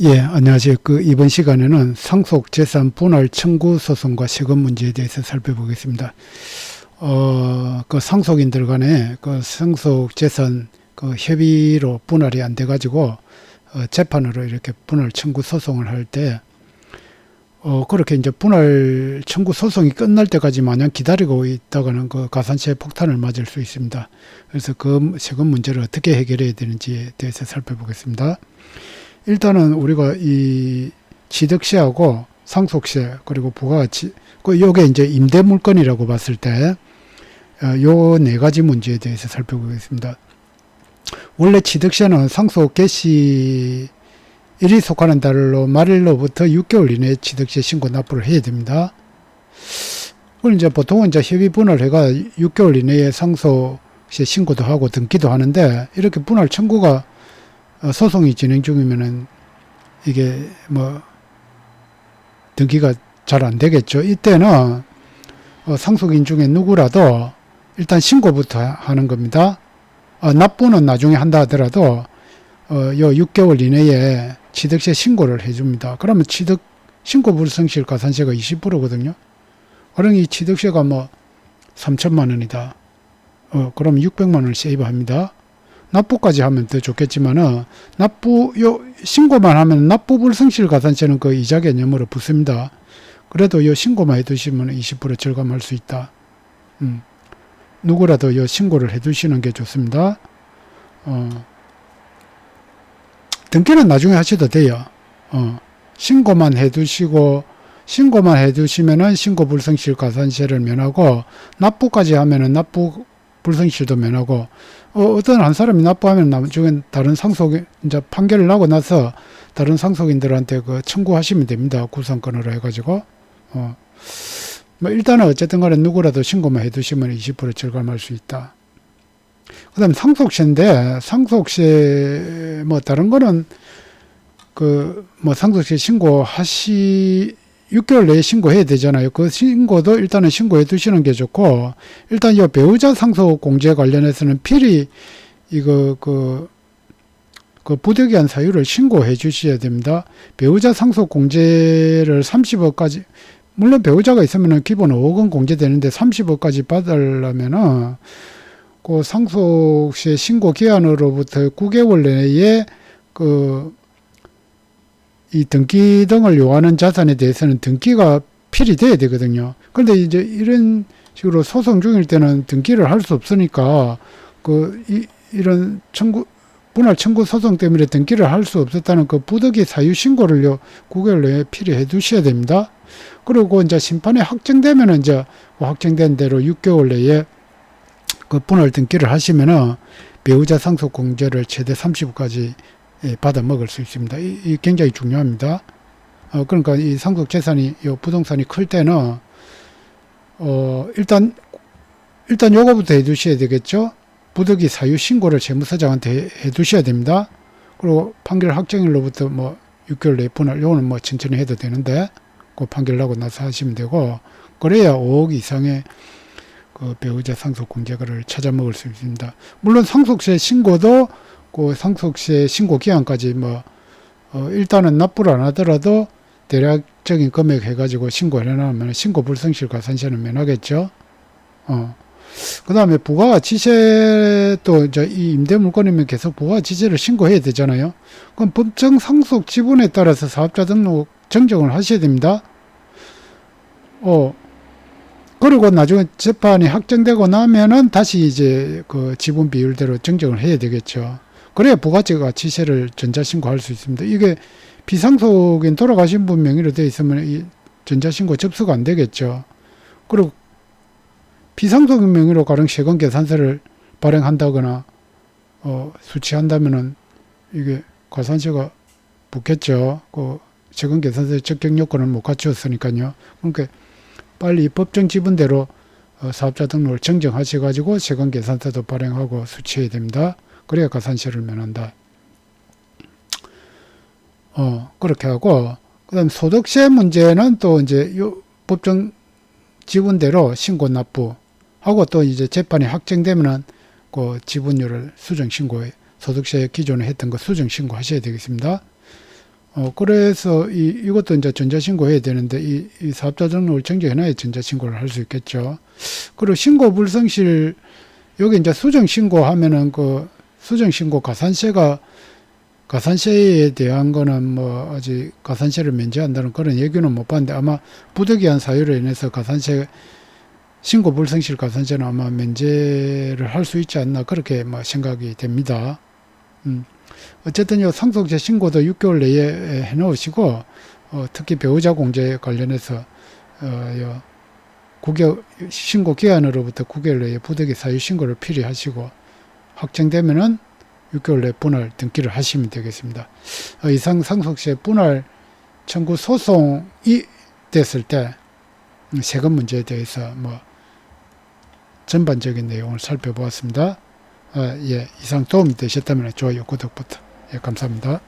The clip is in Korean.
예, 안녕하세요. 그 이번 시간에는 상속 재산 분할 청구 소송과 세금 문제에 대해서 살펴보겠습니다. 어, 그 상속인들 간에 그 상속 재산 그 협의로 분할이 안 돼 가지고 어, 재판으로 이렇게 분할 청구 소송을 할 때 어, 그렇게 이제 분할 청구 소송이 끝날 때까지 마냥 기다리고 있다가는 그 가산세 폭탄을 맞을 수 있습니다. 그래서 그 세금 문제를 어떻게 해결해야 되는지에 대해서 살펴보겠습니다. 일단은 우리가 이 취득세하고 상속세 그리고 부가가치 그 요게 이제 임대 물건이라고 봤을 때 요 네 가지 문제에 대해서 살펴보겠습니다. 원래 취득세는 상속 개시 일이 속하는 달로 말일로부터 6개월 이내에 취득세 신고 납부를 해야 됩니다. 그걸 이제 보통은 이제 협의 분할해가 6개월 이내에 상속세 신고도 하고 등기도 하는데 이렇게 분할 청구가 어, 소송이 진행 중이면은 이게 뭐 등기가 잘 안 되겠죠. 이때는 어, 상속인 중에 누구라도 일단 신고부터 하는 겁니다. 어, 납부는 나중에 한다 하더라도 어, 요 6개월 이내에 취득세 신고를 해줍니다. 그러면 취득 신고 불성실 가산세가 20%거든요. 그러니 이 취득세가 뭐 3천만 원이다. 어, 그럼 600만 원을 세이브합니다. 납부까지 하면 더 좋겠지만은 납부 요 신고만 하면 납부 불성실 가산세는 그 이자 개념으로 붙습니다. 그래도 요 신고만 해두시면 20% 절감할 수 있다. 음. 누구라도 요 신고를 해두시는 게 좋습니다. 어. 등기는 나중에 하셔도 돼요. 어. 신고만 해두시고 신고만 해두시면은 신고 불성실 가산세를 면하고 납부까지 하면은 납부 불성실도 면하고 어, 어떤 한 사람이 납부하면 나중에 다른 상속 이제 판결을 나고 나서 다른 상속인들한테 그 청구하시면 됩니다. 구상권으로 해가지고 어. 뭐 일단은 어쨌든 간에 누구라도 신고만 해두시면 20% 절감할 수 있다. 그 다음에 상속세인데 상속세 뭐 다른 거는 그 뭐 상속세 신고하시 6개월 내에 신고해야 되잖아요. 그 신고도 일단은 신고해 두시는 게 좋고, 일단 이 배우자 상속 공제 관련해서는 필히 이거 그, 그 부득이한 사유를 신고해 주셔야 됩니다. 배우자 상속 공제를 30억까지, 물론 배우자가 있으면 기본 5억 원 공제되는데 30억까지 받으려면은 그 상속세 신고 기한으로부터 9개월 내에 그 이 등기 등을 요하는 자산에 대해서는 등기가 필히 돼야 되거든요. 그런데 이제 이런 식으로 소송 중일 때는 등기를 할 수 없으니까 그 이, 이런 청구 분할 청구 소송 때문에 등기를 할 수 없었다는 그 부득이 사유 신고를요 9개월 내에 필히 해 두셔야 됩니다. 그리고 이제 심판이 확정되면은 이제 확정된 대로 6개월 내에 그 분할 등기를 하시면은 배우자 상속 공제를 최대 30까지 예, 받아 먹을 수 있습니다. 이, 이 굉장히 중요합니다. 어, 그러니까 이 상속 재산이 요 부동산이 클 때는 어, 일단 일단 요거부터 해두셔야 되겠죠. 부득이 사유 신고를 세무서장한테 해, 두셔야 됩니다. 그리고 판결 확정일로부터 뭐 6개월 내 분할 요거는 뭐 천천히 해도 되는데 그 판결 나고 나서 하시면 되고 그래야 5억 이상의 그 배우자 상속 공제가를 찾아 먹을 수 있습니다. 물론 상속세 신고도 그 상속세 신고 기한까지 뭐 어, 일단은 납부를 안 하더라도 대략적인 금액 해가지고 신고를 해놓으면 신고 불성실 가산세는 면하겠죠. 어. 그 다음에 부가가치세도 이제 이 임대 물건이면 계속 부가가치세를 신고해야 되잖아요. 그럼 법정 상속 지분에 따라서 사업자 등록 정정을 하셔야 됩니다. 어. 그리고 나중에 재판이 확정되고 나면은 다시 이제 그 지분 비율대로 정정을 해야 되겠죠. 그래야 부가치가 치세를 전자신고할 수 있습니다. 이게 비상속인 돌아가신 분 명의로 되어 있으면 이 전자신고 접수가 안 되겠죠. 그리고 비상속인 명의로 가령 세금 계산서를 발행한다거나 어, 수취한다면은 이게 가산세가 붙겠죠. 그 세금 계산서 적격 요건을 못 갖추었으니까요. 그러니까 빨리 법정 지분대로 어, 사업자 등록을 정정하셔 가지고 세금 계산서도 발행하고 수취해야 됩니다. 그래야 가산세를 면한다. 어, 그렇게 하고, 그 다음 소득세 문제는 또 이제 요 법정 지분대로 신고 납부 하고 또 이제 재판이 확정되면은 그 지분율을 수정 신고해, 소득세 기존에 했던 거 수정 신고 하셔야 되겠습니다. 어, 그래서 이, 이것도 이제 전자신고해야 되는데, 이, 이 사업자 등록을 정지해놔야 전자신고를 할 수 있겠죠. 그리고 신고 불성실, 여기 이제 수정 신고하면은 그, 수정신고 가산세가, 가산세에 대한 거는 뭐, 아직 가산세를 면제한다는 그런 얘기는 못 봤는데, 아마 부득이한 사유로 인해서 가산세, 신고 불성실 가산세는 아마 면제를 할 수 있지 않나, 그렇게 뭐 생각이 됩니다. 음. 어쨌든 요 상속세 신고도 6개월 내에 해 놓으시고 어, 특히 배우자 공제 관련해서 어, 요 9개월 신고 기한으로부터 9개월 내에 부득이 사유 신고를 필히 하시고 확정되면은 6개월 내에 분할 등기를 하시면 되겠습니다. 어, 이상 상속세 분할 청구 소송이 됐을 때 음, 세금 문제에 대해서 뭐 전반적인 내용을 살펴보았습니다. 어, 예, 이상 도움이 되셨다면 좋아요, 구독부터. 예, 감사합니다.